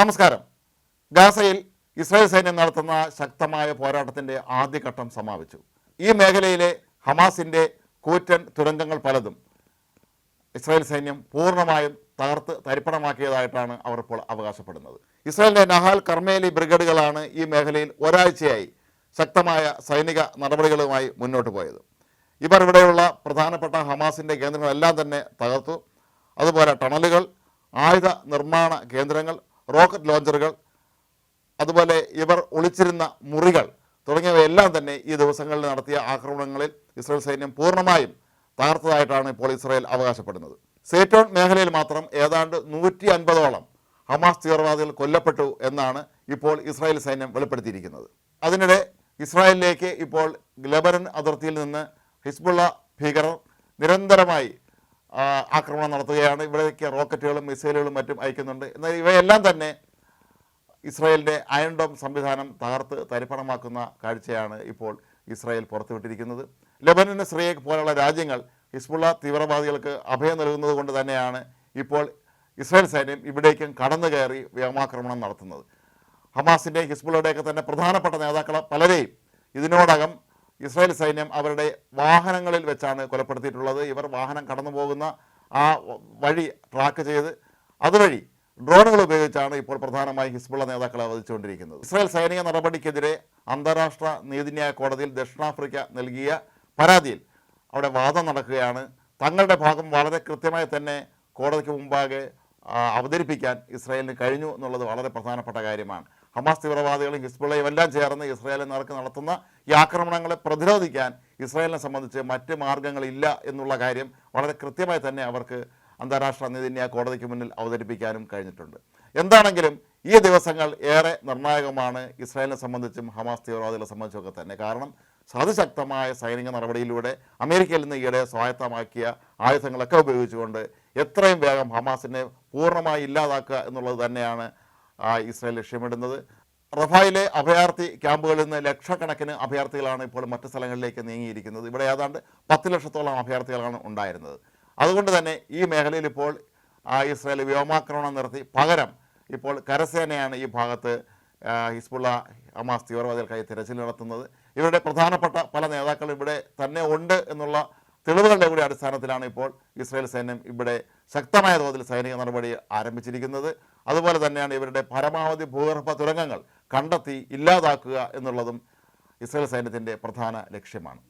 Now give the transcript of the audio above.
നമസ്കാരം. ഗാസയിൽ ഇസ്രായേൽ സൈന്യം നടത്തുന്ന ശക്തമായ പോരാട്ടത്തിന്റെ ആദ്യഘട്ടം സമാപിച്ചു. ഈ മേഖലയിലെ ഹമാസിന്റെ കൂറ്റൻ തുരങ്കങ്ങൾ പലതും ഇസ്രായേൽ സൈന്യം പൂർണമായും തകർത്ത് തരിപ്പണമാക്കിയതായിട്ടാണ് അവർ ഇപ്പോൾ അവകാശപ്പെടുന്നത്. ഇസ്രായേലിന്റെ നഹാൽ കർമേലി ബ്രിഗേഡുകളാണ് ഈ മേഖലയിൽ ഒരാഴ്ചയായി ശക്തമായ സൈനിക നടപടികളുമായി മുന്നോട്ട് പോയത്. ഇവർ ഇവിടെയുള്ള പ്രധാനപ്പെട്ട ഹമാസിന്റെ കേന്ദ്രങ്ങളെല്ലാം തന്നെ തകർത്തു. അതുപോലെ ടണലുകൾ ആയുധ നിർമ്മാണ കേന്ദ്രങ്ങൾ റോക്കറ്റ് ലോഞ്ചറുകൾ അതുപോലെ ഇവർ ഒളിച്ചിരുന്ന മുറികൾ തുടങ്ങിയവയെല്ലാം തന്നെ ഈ ദിവസങ്ങളിൽ നടത്തിയ ആക്രമണങ്ങളിൽ ഇസ്രായേൽ സൈന്യം പൂർണമായും തകർത്തതായിട്ടാണ് ഇപ്പോൾ ഇസ്രായേൽ അവകാശപ്പെടുന്നത്. സേറ്റോൺ മേഖലയിൽ മാത്രം ഏതാണ്ട് നൂറ്റി അൻപതോളം ഹമാസ് തീവ്രവാദികൾ കൊല്ലപ്പെട്ടു എന്നാണ് ഇപ്പോൾ ഇസ്രായേൽ സൈന്യം വെളിപ്പെടുത്തിയിരിക്കുന്നത്. അതിനിടെ ഇസ്രായേലിലേക്ക് ഇപ്പോൾ ലബനൻ അതിർത്തിയിൽ നിന്ന് ഹിസ്ബുള്ള ഭീകരർ നിരന്തരമായി ആക്രമണം നടത്തുകയാണ്. ഇവിടേക്ക് റോക്കറ്റുകളും മിസൈലുകളും മറ്റും അയക്കുന്നുണ്ട്. എന്നാൽ ഇവയെല്ലാം തന്നെ ഇസ്രായേലിന്റെ അയൺ ഡോം സംവിധാനം തകർത്ത് തരിപ്പണമാക്കുന്ന കാഴ്ചയാണ് ഇപ്പോൾ ഇസ്രായേൽ പുറത്തുവിട്ടിരിക്കുന്നത്. ലെബനന് സിറിയക്ക് പോലുള്ള രാജ്യങ്ങൾ ഹിസ്ബുള്ള തീവ്രവാദികൾക്ക് അഭയം നൽകുന്നത് കൊണ്ട് തന്നെയാണ് ഇപ്പോൾ ഇസ്രായേൽ സൈന്യം ഇവിടേക്കും കടന്നു കയറി വ്യോമാക്രമണം നടത്തുന്നത്. ഹമാസിന്റെ ഹിസ്ബുള്ളയുടെയൊക്കെ തന്നെ പ്രധാനപ്പെട്ട നേതാക്കളെ പലരെയും ഇതിനോടകം ഇസ്രായേൽ സൈന്യം അവരുടെ വാഹനങ്ങളിൽ വെച്ചാണ് കൊലപ്പെടുത്തിയിട്ടുള്ളത്. ഇവർ വാഹനം കടന്നു പോകുന്ന ആ വഴി ട്രാക്ക് ചെയ്ത് അതുവഴി ഡ്രോണുകൾ ഉപയോഗിച്ചാണ് ഇപ്പോൾ പ്രധാനമായും ഹിസ്ബുള്ള നേതാക്കളെ വധിച്ചുകൊണ്ടിരിക്കുന്നത്. ഇസ്രായേൽ സൈനിക നടപടിക്കെതിരെ അന്താരാഷ്ട്ര നീതിന്യായ കോടതിയിൽ ദക്ഷിണാഫ്രിക്ക നൽകിയ പരാതിയിൽ അവിടെ വാദം നടക്കുകയാണ്. തങ്ങളുടെ ഭാഗം വളരെ കൃത്യമായി തന്നെ കോടതിക്ക് മുമ്പാകെ അവതരിപ്പിക്കാൻ ഇസ്രായേലിന് കഴിഞ്ഞു എന്നുള്ളത് വളരെ പ്രധാനപ്പെട്ട കാര്യമാണ്. ഹമാസ് തീവ്രവാദികളും ഹിസ്ബുള്ളയും എല്ലാം ചേർന്ന് ഇസ്രായേലിൽ നേർക്ക് നടത്തുന്ന ഈ ആക്രമണങ്ങളെ പ്രതിരോധിക്കാൻ ഇസ്രായേലിനെ സംബന്ധിച്ച് മറ്റ് മാർഗങ്ങളില്ല എന്നുള്ള കാര്യം വളരെ കൃത്യമായി തന്നെ അവർക്ക് അന്താരാഷ്ട്ര നീതിന്യായ കോടതിക്ക് മുന്നിൽ അവതരിപ്പിക്കാനും കഴിഞ്ഞിട്ടുണ്ട്. എന്താണെങ്കിലും ഈ ദിവസങ്ങൾ ഏറെ നിർണായകമാണ് ഇസ്രായേലിനെ സംബന്ധിച്ചും ഹമാസ് തീവ്രവാദികളെ സംബന്ധിച്ചൊക്കെ തന്നെ. കാരണം അതിശക്തമായ സൈനിക നടപടിയിലൂടെ അമേരിക്കയിൽ നിന്ന് ഈയിടെ സ്വായത്തമാക്കിയ ആയുധങ്ങളൊക്കെ ഉപയോഗിച്ചുകൊണ്ട് എത്രയും വേഗം ഹമാസിനെ പൂർണമായി ഇല്ലാതാക്കുക എന്നുള്ളത് തന്നെയാണ് ഇസ്രായേൽ ലക്ഷ്യമിടുന്നത്. റഫായിലെ അഭയാർത്ഥി ക്യാമ്പുകളിൽ നിന്ന് ലക്ഷക്കണക്കിന് അഭയാർത്ഥികളാണ് ഇപ്പോൾ മറ്റ് സ്ഥലങ്ങളിലേക്ക് നീങ്ങിയിരിക്കുന്നത്. ഇവിടെ ഏതാണ്ട് പത്ത് ലക്ഷത്തോളം അഭയാർത്ഥികളാണ് ഉണ്ടായിരുന്നത്. അതുകൊണ്ട് തന്നെ ഈ മേഖലയിൽ ഇപ്പോൾ ഇസ്രായേൽ വ്യോമാക്രമണം നടത്തി പകരം ഇപ്പോൾ കരസേനയാണ് ഈ ഭാഗത്ത് ഹിസ്ബുള്ള ഹമാസ് തീവ്രവാദികൾക്കായി തിരച്ചിൽ നടത്തുന്നത്. ഇവരുടെ പ്രധാനപ്പെട്ട പല നേതാക്കളും ഇവിടെ തന്നെ ഉണ്ട് എന്നുള്ള തെളിവുകളുടെ കൂടി അടിസ്ഥാനത്തിലാണ് ഇപ്പോൾ ഇസ്രായേൽ സൈന്യം ഇവിടെ ശക്തമായ തോതിൽ സൈനിക നടപടി ആരംഭിച്ചിരിക്കുന്നത്. അതുപോലെ തന്നെയാണ് ഇവരുടെ പരമാവധി ഭൂഗർഭ തുരങ്കങ്ങൾ കണ്ടെത്തി ഇല്ലാതാക്കുക എന്നുള്ളതും ഇസ്രായേൽ സൈന്യത്തിന്റെ പ്രധാന ലക്ഷ്യമാണ്.